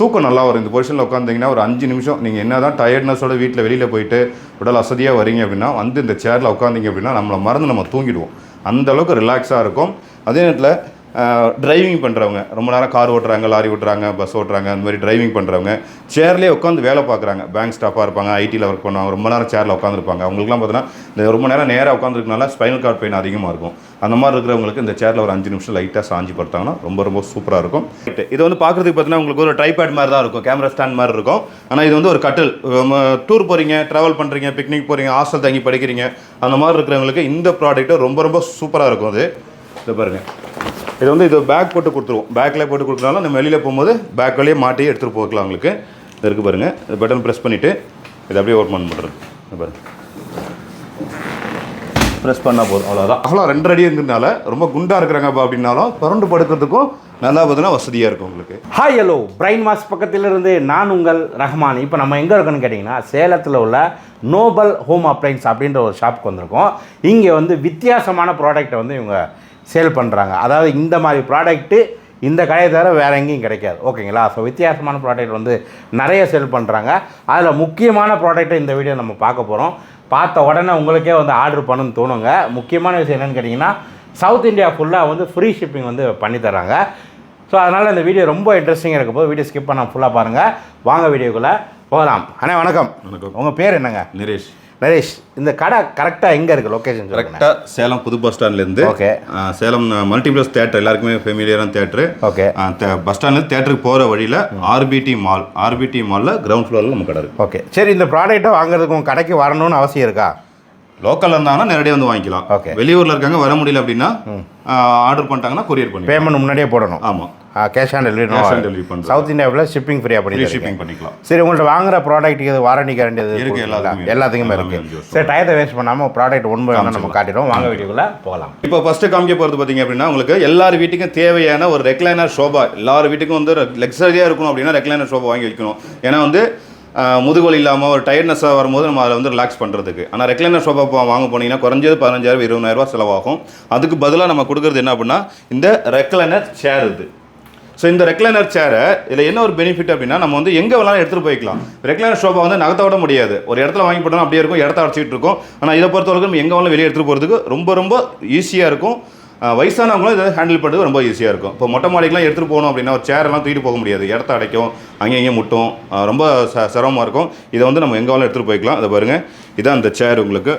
தூக்கம் நல்லா வரும். இந்த பொசிஷனில் உட்காந்திங்கன்னா ஒரு அஞ்சு நிமிஷம் நீங்கள் என்ன தான் டயர்ட்னஸோட வீட்டில் வெளியில் போயிட்டு உடல் அசதியாக வரீங்க அப்படின்னா வந்து இந்த சேரில் உட்காந்திங்க அப்படின்னா நம்மளை மறந்து நம்ம தூங்கிடுவோம். அந்த அளவுக்கு ரிலாக்ஸாக இருக்கும். அதே நேரத்தில் டிரைவிங் பண்ணுறவங்க ரொம்ப நேரம் கார் ஓட்டுறாங்க லாரி ஓட்டுறாங்க பஸ் ஓட்டுறாங்க அந்த மாதிரி டிரைவிங் பண்ணுறவங்க சேர்லேயே உட்காந்து வேலை பார்க்குறாங்க. பேங்க் ஸ்டாஃபாக இருப்பாங்க ஐடியில் ஒர்க் பண்ணுவாங்க ரொம்ப நேரம் சேரில் உட்காந்துருப்பாங்க அவங்களுக்குலாம் பார்த்தீங்கன்னா இந்த ரொம்ப நேரம் நேராக உட்காந்துருக்கனால ஸ்பைனல் கார்ட் பெயின் அதிகமாக இருக்கும். அந்த மாதிரி இருக்கிறவங்களுக்கு இந்த சேரில் ஒரு அஞ்சு நிமிஷம் லைட்டாக சாஞ்சி படுத்தாங்கன்னா ரொம்ப ரொம்ப சூப்பராக இருக்கும். இது வந்து பார்க்குறதுக்கு பார்த்தீங்கன்னா உங்களுக்கு ஒரு ட்ரைபேட் மாதிரி தான் இருக்கும். கேமரா ஸ்டாண்ட் மாதிரி இருக்கும். ஆனால் இது வந்து ஒரு கட்டில். டூர் போகிறீங்க ட்ராவல் பண்ணுறீங்க பிக்னிக் போகிறீங்க ஹாஸ்டல் தங்கி படிக்கிறீங்க அந்த மாதிரி இருக்கிறவங்களுக்கு இந்த ப்ராடக்ட்டு ரொம்ப ரொம்ப சூப்பராக இருக்கும் அது. இதை பாருங்கள் இது வந்து இது பேக் போட்டு கொடுத்துருவோம். பேக்கில் போட்டு கொடுக்குறனால நம்ம வெளியில் போகும்போது பேக் வழியே மாட்டி எடுத்துகிட்டு போகலாம் உங்களுக்கு. இது இருக்குது பாருங்கள் இது பட்டன் ப்ரெஸ் பண்ணிவிட்டு இதை அப்படியே ஓப்பன் பண்ணுறது பாருங்கள் ப்ரெஸ் பண்ணால் போதும். அவ்வளோதான் அவ்வளோ ரெண்டு அடி இருக்கிறதுனால ரொம்ப குண்டாக இருக்கிறாங்கப்பா அப்படின்னாலும் பரண்டு படுக்கிறதுக்கும் நல்லா பார்த்தீங்கன்னா வசதியாக இருக்கும் உங்களுக்கு. ஹாய் ஹலோ பிரைன் மாஸ் பக்கத்திலிருந்து நான் உங்கள் ரஹ்மான். இப்போ நம்ம எங்கே இருக்கோன்னு கேட்டிங்கன்னா சேலத்தில் உள்ள நோபல் ஹோம் அப்ளைன்ஸ் அப்படின்ற ஒரு ஷாப்புக்கு வந்திருக்கோம். இங்கே வந்து வித்தியாசமான ப்ராடக்ட்டை வந்து இவங்க சேல் பண்ணுறாங்க அதாவது இந்த மாதிரி ப்ராடக்ட்டு இந்த கடையை தவிர வேறு எங்கேயும் கிடைக்காது. ஓகேங்களா? ஸோ வித்தியாசமான ப்ராடக்ட் வந்து நிறைய சேல் பண்ணுறாங்க அதில் முக்கியமான ப்ராடக்ட்டை இந்த வீடியோ நம்ம பார்க்க போகிறோம் பார்த்த உடனே உங்களுக்கே வந்து ஆர்டர் பண்ணணும்னு தோணுங்க. முக்கியமான விஷயம் என்னென்னு கேட்டிங்கன்னா சவுத் இந்தியா ஃபுல்லாக வந்து ஃப்ரீ ஷிப்பிங் வந்து பண்ணி தராங்க ஸோ அதனால் இந்த வீடியோ ரொம்ப இன்ட்ரெஸ்டிங்காக இருக்க போது வீடியோ ஸ்கிப் பண்ண ஃபுல்லாக பாருங்கள் வாங்க வீடியோக்குள்ளே போகலாம். அண்ணா வணக்கம். வணக்கம். உங்கள் பேர் என்னங்க? நிரேஷ். நரேஷ் இந்த கடை கரெக்டாக எங்கே இருக்குது லொக்கேஷன் கரெக்டாக சேலம் புது பஸ் ஸ்டாண்ட்லேருந்து ஓகே சேலம் மல்டிப்ளஸ் தேட்டர் எல்லாருக்குமே ஃபெமிலியரான தேட்டரு ஓகே பஸ் ஸ்டாண்ட்லேருந்து தேட்டருக்கு போகிற வழியில் ஆர்பிடி மால் ஆர்பிடி மாலில் கிரவுண்ட் ஃப்ளோரில் நம்ம கடை இருக்கு. ஓகே சரி இந்த ப்ராடக்ட்டை வாங்குறதுக்கு உங்கள் கடைக்கு வரணும்னு அவசியம் இருக்கா? லோக்கலில் இருந்தாங்கன்னா நேரடியாக வந்து வாங்கிக்கலாம். Okay. வெளியூரில் இருக்காங்க வர முடியல அப்படின்னா ஆர்டர் பண்ணிட்டாங்கன்னா கொரியர் பண்ணி பேமெண்ட் முன்னாடியே போடணும். ஆமாம் கேஷ் ஆன் டெலிவரி delivery பண்றோம். சவுத் இந்தியாவில் ஷிப்பிங் ஃப்ரீ அப்படி ஃப்ரீ இருக்கு. ஷிப்பிங் பண்ணிக்கலாம் சரி உங்கள்ட்ட வாங்குற ப்ராடக்ட்டுக்கு இது வாரண்டி கேரண்டி எது இருக்கு, கொடுக்குறீங்களா? எல்லாத்துக்குமே. எல்லாத்துக்குமே இருக்குது இருக்கு. சரி டயத்தை வேஸ்ட் பண்ணாமல் ப்ராடக்ட் ஒன்று வந்து நம்ம காட்டிடுவோம் வாங்க வீடியோக்குள்ளே போகலாம் இப்போ ஃபஸ்ட்டு காமிக்க போகிறது பார்த்தீங்க அப்படின்னா உங்களுக்கு எல்லார் வீட்டுக்கும் தேவையான ஒரு ரெக்லைனர் ஷோபா எல்லார் வீட்டுக்கும் வந்து லக்ஸரியாக இருக்கணும் அப்படின்னா ரெக்லைனர் ஷோபா வாங்கி வைக்கணும் ஏன்னா வந்து ஆஹ், முதுகுவலி இல்லாமல் ஒரு டயர்ட்னஸாக வரும்போது நம்ம அதை வந்து ரிலாக்ஸ் பண்ணுறதுக்கு ஆனால் ரெக்லைனர் ஷோபா போ- வாங்க போனீங்கன்னா குறைஞ்சது பதினஞ்சாயிரம் இருபதாயிரரூபா செலவாகும் அதுக்கு பதிலாக நம்ம கொடுக்குறது என்ன அப்படின்னா இந்த ரெக்லைனர் சேர் இது ஸோ இந்த ரெக்லைனர் சேரை இதில் என்ன ஒரு பெனிஃபிட் அப்படின்னா நம்ம வந்து எங்கே வேணாலும் எடுத்துகிட்டு போய்க்கலாம். ரெக்லைனர் ஷோபா வந்து நகர்த்த விட முடியாது. ஒரு இடத்துல வாங்கி போட்டோம் அப்படியே இருக்கும் இடத்த அடைச்சிட்டு இருக்கும். ஆனால் இதை பொறுத்தவரைக்கும் எங்கே வேணாலும் வெளியே எடுத்துகிட்டு போகிறதுக்கு ரொம்ப ரொம்ப ஈஸியாக இருக்கும். வயசானவங்களும் இதை ஹேண்டில் பண்ணுறது ரொம்ப ஈஸியாக இருக்கும். இப்போ மொட்டை மாடிக்கெலாம் எடுத்துகிட்டு போகணும் அப்படின்னா ஒரு சேரெல்லாம் தூக்கிட்டு போக முடியாது. இடத்த அடைக்கும் அங்கேயும் முட்டும். ரொம்ப ச சிரமமாக இருக்கும். இதை வந்து நம்ம எங்கே வேணாலும் எடுத்துகிட்டு போய்க்கலாம். அதை பாருங்கள் இதான் அந்த சேர் உங்களுக்கு.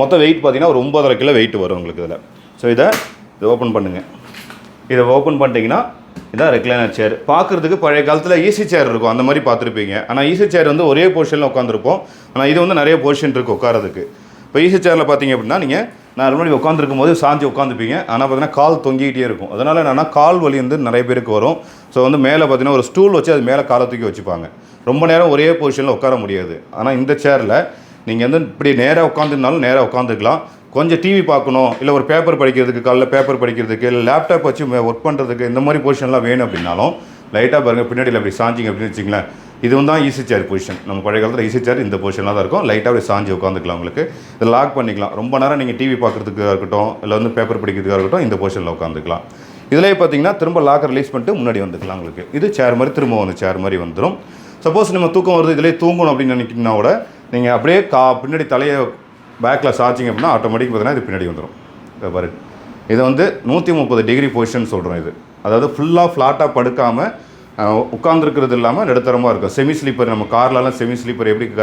மொத்தம் வெயிட் பார்த்தீங்கன்னா ஒரு ஒம்பதரை கிலோ வெயிட் வரும் உங்களுக்கு இதில். ஸோ இதை இதை ஓப்பன் பண்ணுங்கள் இதை ஓப்பன் பண்ணிட்டீங்கன்னா இதான் ரெக்லைனர் சேர் பார்க்குறதுக்கு பழைய காலத்தில் ஈஸி சேர் இருக்கும். அந்த மாதிரி பார்த்துருப்பீங்க. ஆனால் ஈஸி சேர் வந்து ஒரே பொசிஷனில் உட்காந்துருப்போம் ஆனால் இது வந்து நிறைய பொசிஷன் இருக்குது உட்காரதுக்கு இப்போ ஈஸி சேரில் பார்த்தீங்க அப்படின்னா நீங்கள் நான் முன்னாடி உட்காந்துருக்கும் போது சாஞ்சி உட்காந்துப்பீங்க ஆனால் பார்த்தீங்கன்னா கால் தொங்கிக்கிட்டே இருக்கும். அதனால் என்னென்னா கால் வலி வந்து நிறைய பேருக்கு வரும். ஸோ வந்து மேலே பார்த்தீங்கன்னா ஒரு ஸ்டூல் வச்சு அது மேலே காலை தூக்கி வச்சுப்பாங்க. ரொம்ப நேரம் ஒரே பொசிஷனில் உட்கார முடியாது. ஆனால் இந்த சேரில் நீங்கள் வந்து இப்படி நேராக உட்காந்துருந்தாலும் நேராக உட்காந்துக்கலாம் கொஞ்சம் டிவி பார்க்கணும் இல்லை ஒரு பேப்பர் படிக்கிறதுக்கு காலைல பேப்பர் படிக்கிறதுக்கு இல்லை லேப்டாப் வச்சு ஒர்க் பண்ணுறதுக்கு இந்த மாதிரி பொசிஷன்லாம் வேணும் அப்படின்னாலும் லைட்டாக பாருங்கள் பின்னாடியில் அப்படி சாஞ்சிங்க அப்படின்னு வச்சிங்களேன் இது வந்து தான் ஈஸி சேர் பொசிஷன் நம்ம பழைய காலத்தில் ஈஸி சேர் இந்த பொசிஷனாக தான் இருக்கும். லைட்டாக அப்படி சாஞ்சி உட்காந்துக்கலாம் உங்களுக்கு. இதை லாக் பண்ணிக்கலாம். ரொம்ப நேரம் நீங்கள் டிவி பார்க்குறதுக்காக இருக்கட்டும் இல்லை வந்து பேப்பர் படிக்கிறதுக்காக இருக்கட்டும் இந்த பொசிஷனில் உட்காந்துக்கலாம். இதுலேயே பார்த்தீங்கன்னா திரும்ப லாக்கர் ரிலீஸ் பண்ணிட்டு முன்னாடி வந்துக்கலாம் உங்களுக்கு. இது சேர் மாதிரி திரும்ப வந்து சேர் மாதிரி வந்துடும் சப்போஸ் நம்ம தூக்கம் வருது இதிலே தூங்கணும் அப்படின்னு நினைக்கிங்கன்னா கூட நீங்கள் அப்படியே கா பின்னாடி தலையை பேக்கில் சாச்சிங்க அப்படின்னா ஆட்டோமேட்டிக் பார்த்தீங்கன்னா இது பின்னாடி வந்துடும் இதை பாரு. இது வந்து நூற்றி முப்பது டிகிரி பொசிஷன் சொல்கிறோம் இது. அதாவது ஃபுல்லாக ஃப்ளாட்டாக படுக்காமல் உட்காந்துருக்கிறது இல்லாமல் நடுத்தரமாக இருக்கும். செமி ஸ்லீப்பர் நம்ம கார்லலாம் செமி ஸ்லீப்பர் எப்படி க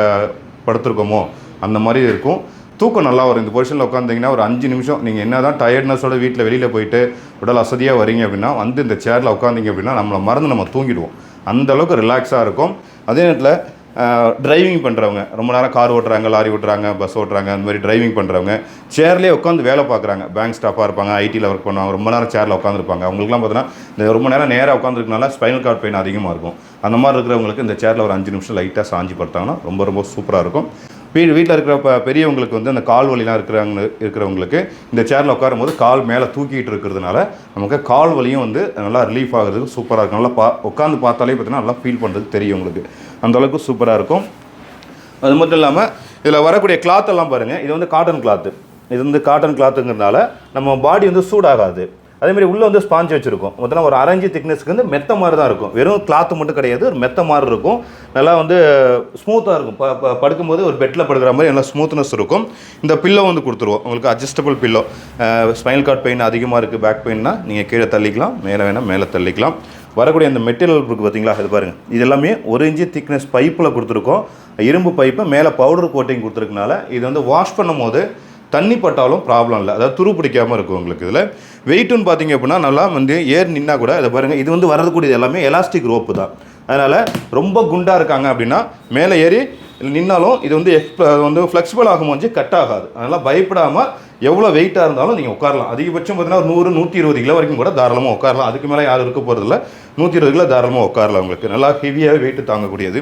படுத்துருக்கோமோ அந்த மாதிரி இருக்கும். தூக்கம் நல்லா வரும். இந்த பொசிஷனில் உட்காந்திங்கன்னா ஒரு அஞ்சு நிமிஷம். நீங்கள் என்ன தான் டயர்ட்னஸோட வீட்டில் வெளியில் போயிட்டு உடல் அசதியாக வரீங்க அப்படின்னா வந்து இந்த சேரில் உட்காந்திங்க அப்படின்னா நம்மளை மறந்து நம்ம தூங்கிடுவோம். அந்த அளவுக்கு ரிலாக்ஸாக இருக்கும். அதே நேரத்தில் டிரைவிங் பண்ணுறவங்க ரொம்ப நேரம் கார் ஓட்டுறாங்க லாரி ஓட்டுறாங்க பஸ் ஓட்டுறாங்க அந்த மாதிரி டிரைவிங் பண்ணுறவங்க சேர்லேயே உட்காந்து வேலை பார்க்குறாங்க. பேங்க் ஸ்டாஃபாக இருப்பாங்க ஐடியில் ஒர்க் பண்ணுவாங்க ரொம்ப நேரம் சேரில் உட்காந்துருப்பாங்க அவங்களுக்குலாம் பார்த்தீங்கன்னா இந்த ரொம்ப நேரம் நேராக உட்காந்துருக்கனால ஸ்பைனல் கார்ட் பெயின் அதிகமாக இருக்கும். அந்த மாதிரி இருக்கிறவங்களுக்கு இந்த சேரில் ஒரு அஞ்சு நிமிஷம் லைட்டாக சாஞ்சி படுத்தாங்கன்னா ரொம்ப ரொம்ப சூப்பராக இருக்கும். வீ வீட்டில் இருக்கிற ப- பெரியவங்களுக்கு வந்து அந்த கால் வலிலாம் இருக்கிறாங்க இருக்கிறவங்களுக்கு இந்த சேரில் உட்காரும் போது கால் மேலே தூக்கிட்டு இருக்கிறதுனால நமக்கு கால் வலியும் வந்து நல்லா ரிலீஃப் ஆகுறதுக்கு சூப்பராக இருக்கும். நல்லா பா உட்காந்து பார்த்தாலே பார்த்தீங்கன்னா நல்லா ஃபீல் பண்ணுறதுக்கு தெரியும் உங்களுக்கு. அந்த அளவுக்கு சூப்பராக இருக்கும். அது மட்டும் இல்லாமல் இதில் வரக்கூடிய கிளாத்தெல்லாம் பாருங்கள் இது வந்து காட்டன் கிளாத்து இது வந்து காட்டன் கிளாத்துங்கிறதுனால நம்ம பாடி வந்து சூடாகாது. அதேமாதிரி உள்ளே வந்து ஸ்பாஞ்ச் வச்சுருக்கோம். மொத்தம் ஒரு அரைஞ்சு திக்னஸ்க்கு வந்து மெத்த மாதிரி தான் இருக்கும். வெறும் கிளாத் மட்டும் கிடையாது ஒரு மெத்த மாதிரி இருக்கும். நல்லா வந்து ஸ்மூத்தாக இருக்கும். ப படுக்கும்போது ஒரு பெட்டில் படுக்கிற மாதிரி நல்லா ஸ்மூத்னஸ் இருக்கும். இந்த பில்லோ வந்து கொடுத்துருவோம். உங்களுக்கு adjustable pillow spinal cord pain அதிகமாக இருக்குது பேக் பெயின்னா நீங்கள் கீழே தள்ளிக்கலாம் மேலே வேணால் மேலே தள்ளிக்கலாம். வரக்கூடிய அந்த மெட்டீரியல் இருக்குது பார்த்தீங்களா? இது பாருங்கள் இது எல்லாமே ஒரு இன்ச்சு திக்னஸ் பைப்பில் கொடுத்துருக்கோம். இரும்பு பைப்பு மேலே பவுடர் கோட்டிங் கொடுத்துருக்கனால இது வந்து வாஷ் பண்ணும் போது தண்ணி பட்டாலும் ப்ராப்ளம் இல்லை. அதாவது துரு பிடிக்காமல் இருக்கும் உங்களுக்கு இதில். வெயிட்டுன்னு பார்த்தீங்க அப்படின்னா நல்லா வந்து ஏர் நின்னா கூட இதை பாருங்கள் இது வந்து வரக்கூடியது எல்லாமே எலாஸ்டிக் ரோப்பு தான். அதனால் ரொம்ப குண்டாக இருக்காங்க அப்படின்னா மேலே ஏறி நின்னாலும் இது வந்து எக்ஸ் வந்து ஃப்ளெக்சிபிள் ஆகும்போது கட் ஆகாது. அதனால் பயப்படாமல் எவ்வளோ வெயிட்டாக இருந்தாலும் நீங்கள் உட்காரலாம். அதிகபட்சம் பார்த்தீங்கன்னா ஒரு நூறு நூற்றி இருபது கிலோ வரைக்கும் கூட தாராளமாக உட்காரலாம். அதுக்கு மேலே யாரும் இருக்க போகிறதில்ல நூற்றி இருபது கிலோ தாராளமாக உட்காரலாம் உங்களுக்கு. நல்லா ஹெவியாக வெயிட்டு தாங்கக்கூடியது.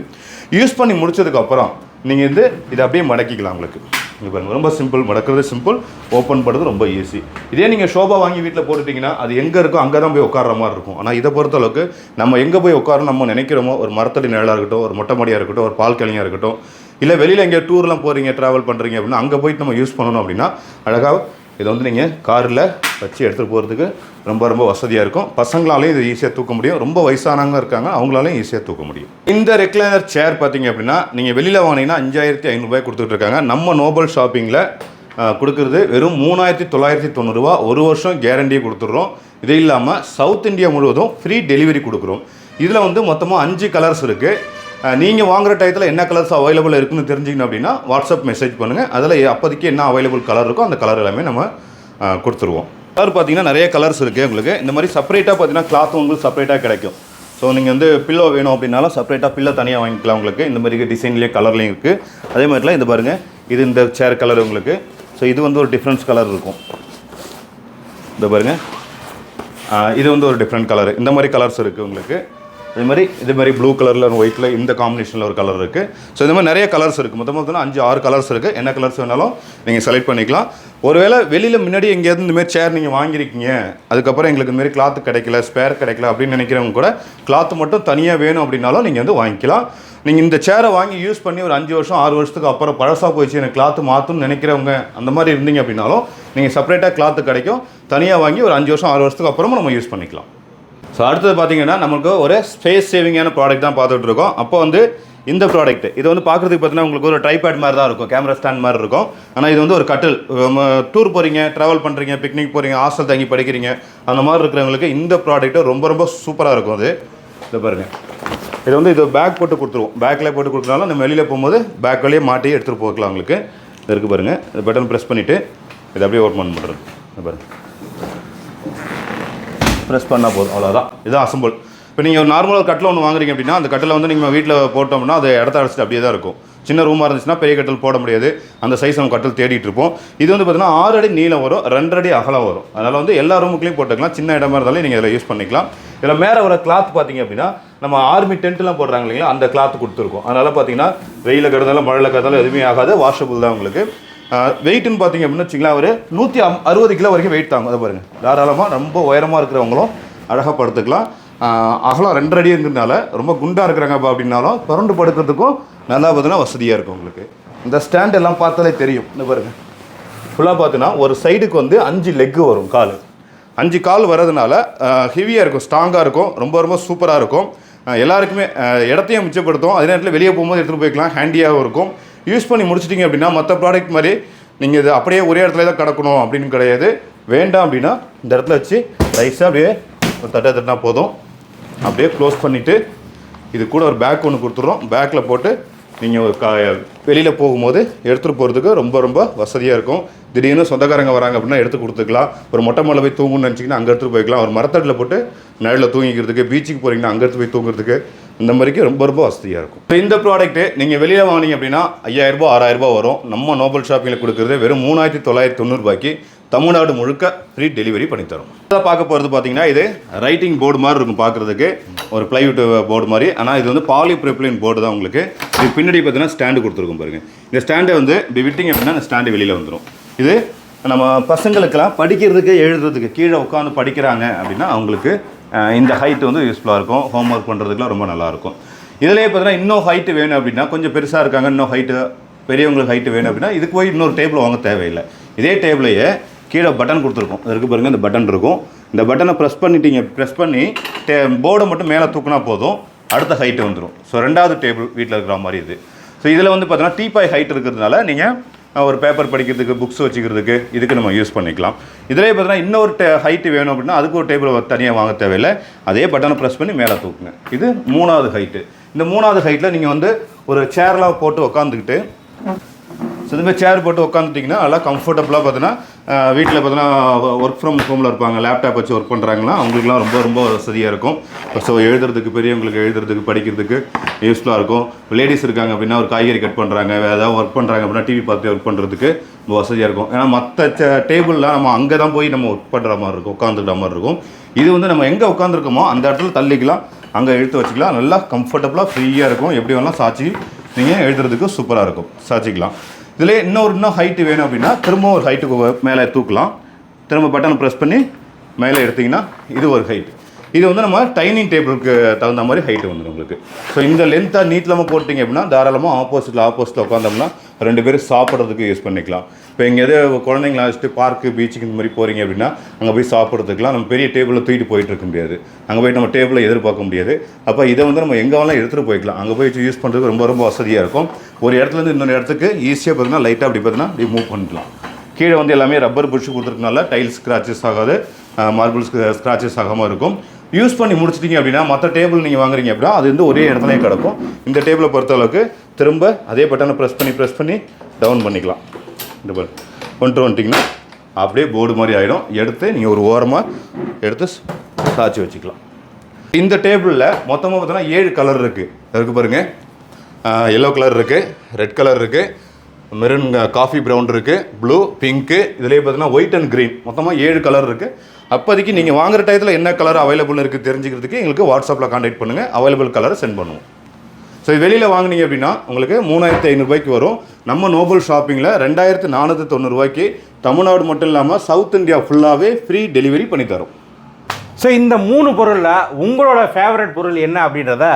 யூஸ் பண்ணி முடிச்சதுக்கப்புறம் நீங்கள் வந்து இதை அப்படியே மடக்கிக்கலாம் உங்களுக்கு. இப்போ ரொம்ப சிம்பிள் மடக்கிறது சிம்பிள் ஓப்பன் பண்ணுறது ரொம்ப ஈஸி இதே நீங்கள் ஷோபா வாங்கி வீட்டில் போட்டுட்டிங்கன்னா அது எங்கே இருக்கோ அங்கே தான் போய் உட்கார்ற மாதிரி இருக்கும். ஆனால் இதை பொறுத்த அளவுக்கு நம்ம எங்கே போய் உட்காரணும் நம்ம நினைக்கிறோமோ ஒரு மரத்தடி நிழலாக இருக்கட்டும் ஒரு மொட்டை மாடியாக இருக்கட்டும் ஒரு பால் கிளையாக இருக்கட்டும் இல்லை வெளியில் எங்கேயோ டூர்லாம் போகிறீங்க ட்ராவல் பண்ணுறீங்க அப்படின்னா அங்கே போயிட்டு நம்ம யூஸ் பண்ணணும் அப்படின்னா அழகாக இதை வந்து நீங்கள் காரில் வச்சு எடுத்துகிட்டு போகிறதுக்கு ரொம்ப ரொம்ப வசதியாக இருக்கும். பசங்களாலையும் இது ஈஸியாக தூக்க முடியும். ரொம்ப வயசானவங்க இருக்காங்க அவங்களாலையும் ஈஸியாக தூக்க முடியும். இந்த ரெக்லைனர் சேர் பார்த்தீங்க அப்படின்னா நீங்கள் வெளியில் வாங்கினீங்கன்னா அஞ்சாயிரத்தி ஐநூறுபாய் கொடுத்துட்டு இருக்காங்க நம்ம நோபல் ஷாப்பிங்கில் கொடுக்குறது வெறும் மூணாயிரத்தி தொள்ளாயிரத்தி தொண்ணூறுரூவா ஒரு வருஷம் கேரண்டியை கொடுத்துட்றோம். இது இல்லாமல் சவுத் இந்தியா முழுவதும் ஃப்ரீ டெலிவரி கொடுக்குறோம். இதில் வந்து மொத்தமாக அஞ்சு கலர்ஸ் இருக்குது நீங்கள் வாங்குற டயத்தில் என்ன கலர்ஸ் அவைலபிள் இருக்குன்னு தெரிஞ்சிக்கணும் அப்படின்னா வாட்ஸ்அப் மெசேஜ் பண்ணுங்கள் அதில் அப்போதைக்கு என்ன அவைலபிள் கலர் இருக்கோ அந்த கலர் எல்லாமே நம்ம கொடுத்துருவோம். கலர் பார்த்தீங்கன்னா நிறைய கலர்ஸ் இருக்குது உங்களுக்கு. இந்த மாதிரி செப்பரேட்டாக பார்த்தீங்கன்னா கிளாத் உங்களுக்கு செப்பரேட்டாக கிடைக்கும். ஸோ நீங்கள் வந்து பில்லோ வேணும் அப்படின்னாலும் செப்பரேட்டாக பில்லோ தனியாக வாங்கிக்கலாம் உங்களுக்கு. இந்த மாதிரி டிசைன்லேயே கலர்லேயும் இருக்குது அதே மாதிரிலாம் இது பாருங்கள் இது இந்த சேர் கலர் உங்களுக்கு. ஸோ இது வந்து ஒரு டிஃப்ரெண்ட்ஸ் கலர் இருக்கும். இந்த பாருங்க. இது வந்து ஒரு டிஃப்ரெண்ட் கலர் இந்த மாதிரி கலர்ஸ் இருக்குது உங்களுக்கு. இதே மாதிரி இதே மாதிரி ப்ளூ கலரில் ஒயிட்டில் இந்த காம்பினேஷனில் ஒரு கலர் இருக்குது ஸோ இந்த மாதிரி நிறைய கலர்ஸ் இருக்குது மொத்தம் மொத்தம் அஞ்சு ஆறு கலர்ஸ் இருக்குது என்ன கலர்ஸ் வேணாலும் நீங்கள் செலக்ட் பண்ணிக்கலாம். ஒருவேளை வெளியில் முன்னாடி எங்கேயாவது இந்தமாரி சேர் நீங்கள் வாங்கியிருக்கீங்க. அதுக்கப்புறம் எங்களுக்கு இந்த மாதிரி கிடைக்கல ஸ்பேர் கிடைக்கல அப்படின்னு நினைக்கிறவங்க கூட கிளாத்து மட்டும் தனியாக வேணும் அப்படின்னாலும் நீங்கள் வந்து வாங்கிக்கலாம். நீங்கள் இந்த சேரை வாங்கி யூஸ் பண்ணி ஒரு அஞ்சு வருஷம் ஆறு வருஷத்துக்கு அப்புறம் பழசாக போயிடுச்சு எனக்கு கிளாத்து மாற்றணும்னு நினைக்கிறவங்க அந்த மாதிரி இருந்தீங்க அப்படின்னாலும் நீங்கள் செப்பரேட்டாக கிளாத்து கிடைக்கும். தனியாக வாங்கி ஒரு அஞ்சு வருஷம் ஆறு வருஷத்துக்கு அப்புறமும் நம்ம யூஸ் பண்ணிக்கலாம். ஸோ அடுத்தது பார்த்தீங்கன்னா நமக்கு ஒரு ஸ்பேஸ் சேவிங்கான ப்ராடக்ட் தான் பார்த்துட்டு இருக்கோம் அப்போ வந்து இந்த ப்ராடக்ட் இது வந்து பார்க்குறதுக்கு பார்த்தீங்கன்னா உங்களுக்கு ஒரு ட்ரைபேட் மாதிரி தான் இருக்கும். கேமரா ஸ்டாண்ட் மாதிரி இருக்கும். ஆனால் இது வந்து ஒரு கட்டில். டூர் போகிறீங்க ட்ராவல் பண்ணுறீங்க பிக்னிக் போகிறீங்க ஹாஸ்டல் தங்கி படிக்கிறீங்க அந்த மாதிரி இருக்கிறவங்களுக்கு இந்த ப்ராடக்ட்டு ரொம்ப ரொம்ப சூப்பராக இருக்கும் அது. இதை பாருங்கள் இது வந்து இது பேக் போட்டு கொடுத்துருவோம். பேக்கில் போட்டு கொடுக்குறனால நம்ம வெளியில் போகும்போது பேக் வழியே மாட்டி எடுத்துகிட்டு போகலாம் உங்களுக்கு. இருக்குது பாருங்கள் இந்த பட்டன் ப்ரெஸ் பண்ணிவிட்டு இதை அப்படியே ஓப்பன் பண்ணுறது. பாருங்கள் ப்ரெஸ் பண்ணால் போதும் அவ்வளோதான் இதுதான் அசம்பிள். இப்போ நீங்கள் ஒரு நார்மலாக கட்டில் ஒன்று வாங்குறீங்க அப்படின்னா அந்த கட்டில் வந்து நீங்கள் வீட்டில் போட்டோம்னா அது இடத்த அடைச்சிட்டு அப்படியே தான் இருக்கும். சின்ன ரூமாக இருந்துச்சுன்னா பெரிய கட்டில் போட முடியாது. அந்த சைஸ் நம்ம கட்டில் தேடிட்டு இருப்போம். இது வந்து பார்த்தீங்கன்னா ஆறு அடி நீளம் வரும் ரெண்டு அடி அகலம் வரும். அதனால் வந்து எல்லா ரூமுக்குலையும் போட்டுக்கலாம். சின்ன இடமா இருந்தாலும் நீங்கள் இதில் யூஸ் பண்ணிக்கலாம். இதில் மேலே வர கிளாத் பார்த்தீங்க அப்படின்னா நம்ம ஆர்மி டென்ட்லாம் போடுறாங்க இல்லைங்களா அந்த கிளாத் கொடுத்துருக்கோம். அதனால் பார்த்தீங்கன்னா வெயில கிடந்தாலும் மழையில் கிடந்தாலும் எதுவுமே ஆகாது. வாஷபிள் தான் உங்களுக்கு. வெயிட்னு பார்த்தீங்க அப்படின்னு வச்சுங்களேன் ஒரு நூற்றி அம் அறுபது கிலோ வரைக்கும் வெயிட் தாங்க அதை பாருங்கள் தாராளமாக ரொம்ப உயரமாக இருக்கிறவங்களும் அழகாக படுத்துக்கலாம். அகலம் ரெண்டரை அடி இருக்கிறதுனால ரொம்ப குண்டாக இருக்கிறாங்க அப்படின்னாலும் பரண்டு படுக்கிறதுக்கும் நல்லா பார்த்தீங்கன்னா வசதியாக இருக்கும் உங்களுக்கு. இந்த ஸ்டாண்ட் எல்லாம் பார்த்தாலே தெரியும். இந்த பாருங்கள் ஃபுல்லாக பார்த்தீங்கன்னா ஒரு சைடுக்கு வந்து அஞ்சு லெக்கு வரும் கால். அஞ்சு கால் வர்றதுனால ஹெவியாக இருக்கும் ஸ்ட்ராங்காக இருக்கும் ரொம்ப ரொம்ப சூப்பராக இருக்கும். எல்லாருக்குமே இடத்தையும் மிச்சப்படுத்தும். அதே நேரத்தில் வெளியே போகும்போது எடுத்துகிட்டு போய்க்கலாம். ஹேண்டியாகவும் இருக்கும். யூஸ் பண்ணி முடிச்சிட்டிங்க அப்படின்னா மற்ற ப்ராடக்ட் மாதிரி நீங்கள் இது அப்படியே ஒரே இடத்துல தான் கிடக்கணும் அப்படின்னு கிடையாது. வேண்டாம் அப்படின்னா இந்த இடத்துல வச்சு லைஸாக அப்படியே ஒரு தட்டை தட்டினா போதும். அப்படியே க்ளோஸ் பண்ணிவிட்டு இது கூட ஒரு பேக் ஒன்று கொடுத்துட்றோம். பேக்கில் போட்டு நீங்கள் ஒரு கா வெளியில் போகும்போது எடுத்துகிட்டு போகிறதுக்கு ரொம்ப ரொம்ப வசதியாக இருக்கும். திடீர்னு சொந்தக்காரங்க வராங்க அப்படின்னா எடுத்து கொடுத்துக்கலாம். ஒரு மொட்டை மலை போய் தூங்கணும்னு நினச்சிங்கன்னா அங்கே எடுத்துகிட்டு போய்க்கலாம். ஒரு மரத்தடியில் போட்டு நிழலில் தூங்கிக்கிறதுக்கு பீச்சுக்கு போகிறீங்கன்னா அங்கே எடுத்து போய் தூங்குறதுக்கு இந்த மாதிரிக்கு ரொம்ப ரொம்ப வசதியாக இருக்கும். இப்போ இந்த ப்ராடக்ட்டு நீங்கள் வெளியில் வாங்கினீங்க அப்படின்னா ஐயாயிரரூபா ஆறாயிரரூபா வரும். நம்ம நோபல் ஷாப்பிங்கில் கொடுக்குறது வெறும் மூணாயிரத்தி தொள்ளாயிரத்தி தொண்ணூறுபாய்க்கு தமிழ்நாடு முழுக்க ஃப்ரீ டெலிவரி பண்ணித்தரும் இதில் பார்க்க போகிறது பார்த்தீங்கன்னா இது ரைட்டிங் போர்டு மாதிரி இருக்கும் பார்க்குறதுக்கு. ஒரு ப்ளைவுட் போர்டு மாதிரி. ஆனால் இது வந்து பாலிப்ரிப்ளின் போர்டு தான் உங்களுக்கு. இது பின்னாடி பார்த்தீங்கன்னா ஸ்டாண்டு கொடுத்துருக்கும் பாருங்கள் இந்த ஸ்டாண்டை வந்து இப்படி விட்டிங்க அப்படின்னா இந்த ஸ்டாண்டு வெளியில் வந்துடும் இது நம்ம பசங்களுக்கெல்லாம் படிக்கிறதுக்கு எழுதுறதுக்கு கீழே உட்காந்து படிக்கிறாங்க அப்படின்னா அவங்களுக்கு இந்த ஹைட் வந்து யூஸ்ஃபுல்லாக இருக்கும். ஹோம் ஒர்க் பண்ணுறதுக்குலாம் ரொம்ப நல்லாயிருக்கும் இதுலேயே பார்த்தீங்கன்னா இன்னும் ஹைட்டு வேணும் அப்படின்னா கொஞ்சம் பெருசாக இருக்காங்க இன்னும் ஹைட்டு பெரியவங்களுக்கு ஹைட்டு வேணும் அப்படின்னா இதுக்கு போய் இன்னொரு டேபிள் வாங்க தேவையில்லை. இதே டேபிளையே கீழே பட்டன் கொடுத்துருக்கோம். அது பாருங்கள் இந்த பட்டன் இருக்கும். இந்த பட்டனை ப்ரெஸ் பண்ணிட்டீங்க ப்ரெஸ் பண்ணி டே போர்டை மட்டும் மேலே தூக்குனா போதும். அடுத்த ஹைட்டு வந்துடும் ஸோ ரெண்டாவது டேபிள் வீட்டில் இருக்கிற மாதிரி இது. ஸோ இதில் வந்து பார்த்தீங்கன்னா டீபாய் ஹைட் இருக்கிறதுனால நீங்கள் ஒரு பேப்பர் படிக்கிறதுக்கு புக்ஸ் வச்சுக்கிறதுக்கு இதுக்கு நம்ம யூஸ் பண்ணிக்கலாம். இதிலே பார்த்தீங்கன்னா இன்னொரு டே ஹைட்டு வேணும் அப்படின்னா அதுக்கு ஒரு டேபிள் தனியாக வாங்க தேவையில்லை. அதே பட்டனை ப்ரெஸ் பண்ணி மேலே தூக்குங்க. இது மூணாவது ஹைட்டு இந்த மூணாவது ஹைட்டில் நீங்கள் வந்து ஒரு சேர்லாம் போட்டு உக்காந்துக்கிட்டு ஸோ இதுமாதிரி சேர் போட்டு உட்காந்துட்டிங்கன்னா நல்லா கம்ஃபர்டபுளாக பார்த்தீங்கன்னா வீட்டில் பார்த்தீங்கன்னா ஒர்க் ஃப்ரம் ஹோமில் இருப்பாங்க. லேப்டாப் வச்சு ஒர்க் பண்ணுறாங்கன்னா அவங்களுக்குலாம் ரொம்ப ரொம்ப வசதியாக இருக்கும். ஸோ எழுதுறதுக்கு பெரியவங்களுக்கு எழுதுறதுக்கு படிக்கிறதுக்கு யூஸ்ஃபுல்லாக இருக்கும். லேடிஸ் இருக்காங்க அப்படின்னா ஒரு காய்கறி கட் பண்ணுறாங்க வேறு ஏதாவது ஒர்க் பண்ணுறாங்க அப்படின்னா டிவி பார்த்து ஒர்க் பண்ணுறதுக்கு ரொம்ப வசதியாக இருக்கும். ஏன்னா மற்ற டேபிள்லாம் நம்ம அங்கே தான் போய் நம்ம ஒர்க் பண்ணுற மாதிரி இருக்கும். உட்காந்துக்கிற மாதிரி இருக்கும். இது வந்து நம்ம எங்கே உட்காந்துருக்கோமோ அந்த இடத்துல தள்ளிக்கலாம். அங்கே எழுத்து வச்சுக்கலாம். நல்லா கம்ஃபர்டபுளாக ஃப்ரீயாக இருக்கும். எப்படி வேணாலும் சாட்சி நீங்கள் எழுதுறதுக்கு சூப்பராக இருக்கும். சாட்சிக்கலாம். இதில் இன்னொரு இன்னும் ஹைட்டு வேணும் அப்படின்னா திரும்ப ஒரு ஹைட்டுக்கு மேலே தூக்கலாம். திரும்ப பட்டனை ப்ரெஸ் பண்ணி மேலே எடுத்திங்கன்னா இது ஒரு ஹைட் இது வந்து நம்ம டைனிங் டேபிளுக்கு தகுந்த மாதிரி ஹைட்டு வந்துடும் உங்களுக்கு. ஸோ இந்த லென்த்தாக நீட்லமாக போட்டிங்க அப்படின்னா தாராளமாக ஆப்போசிட்டில் ஆப்போசிட்டில் உட்காந்தோம்னா ரெண்டு பேரும் சாப்பிட்றதுக்கு யூஸ் பண்ணிக்கலாம். இப்போ எங்கே எது குழந்தைங்கள அழைச்சிட்டு பார்க்கு பீச்சுக்கு இந்த மாதிரி போகிறீங்க அப்படின்னா அங்கே போய் சாப்பிட்றதுக்குலாம் நம்ம பெரிய டேபிளில் தூக்கிட்டு போயிட்டு இருக்க முடியாது. அங்கே போய் நம்ம டேபிளை எதிர்பார்க்க முடியாது. அப்போ இதை வந்து நம்ம எங்கே வேணாலும் எடுத்துகிட்டு போய்க்கலாம். அங்கே போய் யூஸ் பண்ணுறதுக்கு ரொம்ப ரொம்ப வசதியாக இருக்கும். ஒரு இடத்துலேருந்து இன்னொரு இடத்துக்கு ஈஸியாக பார்த்தீங்கன்னா லைட்டாக அப்படி பார்த்தீங்கன்னா அப்படி மூவ் பண்ணிக்கலாம். கீழே வந்து எல்லாமே ரப்பர் புஷ் கொடுத்துருக்கனால டைல்ஸ் ஸ்க்ராச்சஸ் ஆகாது. மார்பிள்ஸ் ஸ்க்ராச்சஸ் ஆகாமல் இருக்கும். யூஸ் பண்ணி முடிச்சிட்டிங்க அப்படின்னா மற்ற டேபிள் நீங்கள் வாங்குறீங்க அப்படின்னா அது வந்து ஒரே இடத்துலயே கிடக்கும். இந்த டேபிளை பொறுத்த அளவுக்கு திரும்ப அதே பட்டனை ப்ரெஸ் பண்ணி ப்ரெஸ் பண்ணி டவுன் பண்ணிக்கலாம். இந்த பாரு. கொண்டு வந்துட்டிங்கன்னா அப்படியே போர்டு மாதிரி ஆகிடும் எடுத்து நீங்கள் ஒரு ஓரமாக எடுத்து சாய்ச்சி வச்சுக்கலாம். இந்த டேபிளில் மொத்தமாக பார்த்தோன்னா ஏழு கலர் இருக்குது இருக்கு பாருங்கள் எல்லோ கலர் இருக்குது ரெட் கலர் இருக்குது மெரூன் காஃபி ப்ரௌன் இருக்குது ப்ளூ பிங்க்கு இதுலேயே பார்த்தீங்கன்னா ஒயிட் அண்ட் க்ரீன் மொத்தமாக ஏழு கலர் இருக்குது அப்போதைக்கு நீங்கள் வாங்குகிற டயத்தில் என்ன கலர் அவைலபிள் இருக்குது தெரிஞ்சுக்கிறதுக்கு எங்களுக்கு வாட்ஸ்அப்பில் காண்டாக்ட் பண்ணுங்கள் அவைலபிள் கலரை சென்ட் பண்ணுவோம். ஸோ இது வெளியில் வாங்குனீங்க அப்படின்னா உங்களுக்கு மூணாயிரத்தி ஐநூறுரூபாய்க்கு வரும். நம்ம நோபல் ஷாப்பிங்கில் ரெண்டாயிரத்து நானூற்றி தொண்ணூறுரூவாய்க்கு தமிழ்நாடு மட்டும் இல்லாமல் சவுத் இந்தியா ஃபுல்லாகவே ஃப்ரீ டெலிவரி பண்ணி தரும் ஸோ இந்த மூணு பொருளில் உங்களோட ஃபேவரட் பொருள் என்ன அப்படின்றத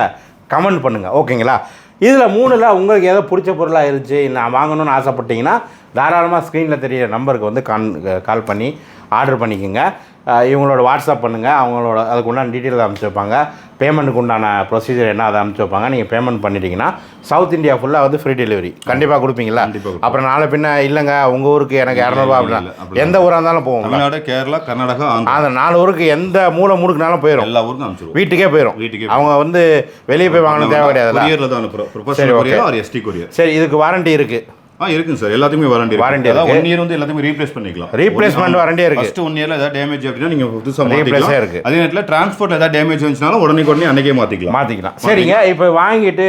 கமெண்ட் பண்ணுங்கள் ஓகேங்களா இதில் மூணில் உங்களுக்கு ஏதோ பிடிச்ச பொருளாக இருந்துச்சு நான் வாங்கணும்னு ஆசைப்பட்டீங்கன்னா தாராளமாக ஸ்க்ரீனில் தெரியிற நம்பருக்கு வந்து கான் கால் பண்ணி ஆர்டர் பண்ணிக்கோங்க. இவங்களோட வாட்ஸ்அப் பண்ணுங்கள் அவங்களோட அதுக்கு உண்டான டீட்டெயில் அனுப்பிச்சி வைப்பாங்க. பேமெண்ட்டுக்கு உண்டான ப்ரொசீஜர் என்ன அதை அனுப்பிச்சி வைப்பாங்க. நீங்கள் பேமெண்ட் பண்ணிட்டீங்கன்னா சவுத் இந்தியா ஃபுல்லாக வந்து ஃப்ரீ டெலிவரி கண்டிப்பாக கொடுப்பீங்களா. அப்புறம் நாளை பின்ன இல்லைங்க உங்கள் ஊருக்கு எனக்கு இரநூறுபா அப்படின்னா. எந்த ஊராக இருந்தாலும் போவோம் தமிழ்நாடு கேரளா கர்நாடகா அந்த நாலு ஊருக்கு எந்த மூலை முடுக்குனாலும் போயிடும் எல்லா ஊருக்கும் அனுப்பிச்சிருவோம். வீட்டுக்கே போயிடும் வீட்டுக்கே அவங்க வந்து வெளியே போய் வாங்கணும் தேவை அனுப்புகிறோம் சரி, இதுக்கு வாரண்டி இருக்குது ஆ இருக்குங்க சார். எல்லாத்துக்குமே வாரண்டி Warranty அதாவது. ஒன் இயர் வந்து எல்லாத்தையுமே ரீப்ளேஸ் பண்ணிக்கலாம். Replacement warranty இருக்கு. ஃபர்ஸ்ட் ஒன் இயர்ல ஏதாவது டேமேஜ் அப்படின்னா நீங்க புதுசா மாத்திக்கலாம். இருக்கு. அதே நேரத்தில் டிரான்ஸ்போர்ட் ஏதாவது டேமேஜ் வந்துச்சுனாலும் உடனே உடனே அன்னைக்கே மாத்திக்கலாம். மாற்றிக்கலாம் சரிங்க. இப்போ வாங்கிட்டு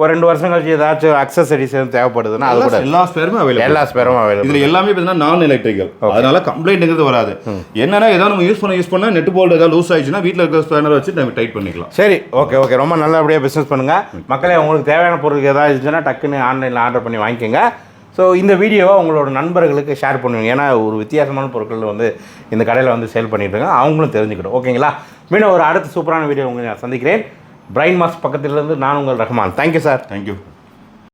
ஒரு ரெண்டு வருஷம் கழிச்சு ஏதாச்சும் அக்சசரிஸ் எதுவும் தேவைப்படுதுன்னா அது கூட எல்லா ஸ்பேருமே அவைலபிள் எல்லா ஸ்பேரும் அவைலபிள் இதுல எல்லாமே பார்த்தீங்கன்னா நான் எலக்ட்ரிக்கல் அதனால கம்ப்ளைண்ட்ங்கிறது வராது. என்னன்னா ஏதாவது நம்ம யூஸ் பண்ண யூஸ் பண்ணா நெட் போல்ட் ஏதாவது லூஸ் ஆயிடுச்சுன்னா வீட்டில் இருக்கிற ஸ்பேனர் வச்சு நம்ம டைட் பண்ணிக்கலாம். சரி ஓகே ஓகே ரொம்ப நல்லபடியாக பிஸ்னஸ் பண்ணுங்கள் மக்களே உங்களுக்கு தேவையான பொருளுக்கு ஏதாவது இருந்துச்சுன்னா டக்குன்னு ஆன்லைனில் ஆர்டர் பண்ணி வாங்கிக்கோங்க. ஸோ இந்த வீடியோவை உங்களோட நண்பர்களுக்கு ஷேர் பண்ணுவீங்க. ஏன்னா ஒரு வித்தியாசமான பொருட்கள் வந்து இந்த கடையில் வந்து சேல் பண்ணிட்டு இருக்காங்க. அவங்களும் தெரிஞ்சுக்கிட்டோம் ஓகேங்களா மீண்டும் ஒரு அடுத்த சூப்பரான வீடியோ உங்களை நான் சந்திக்கிறேன். பிரைன் மாஸ் பக்கத்திலிருந்து நான் உங்கள் ரஹ்மான். Thank you sir thank you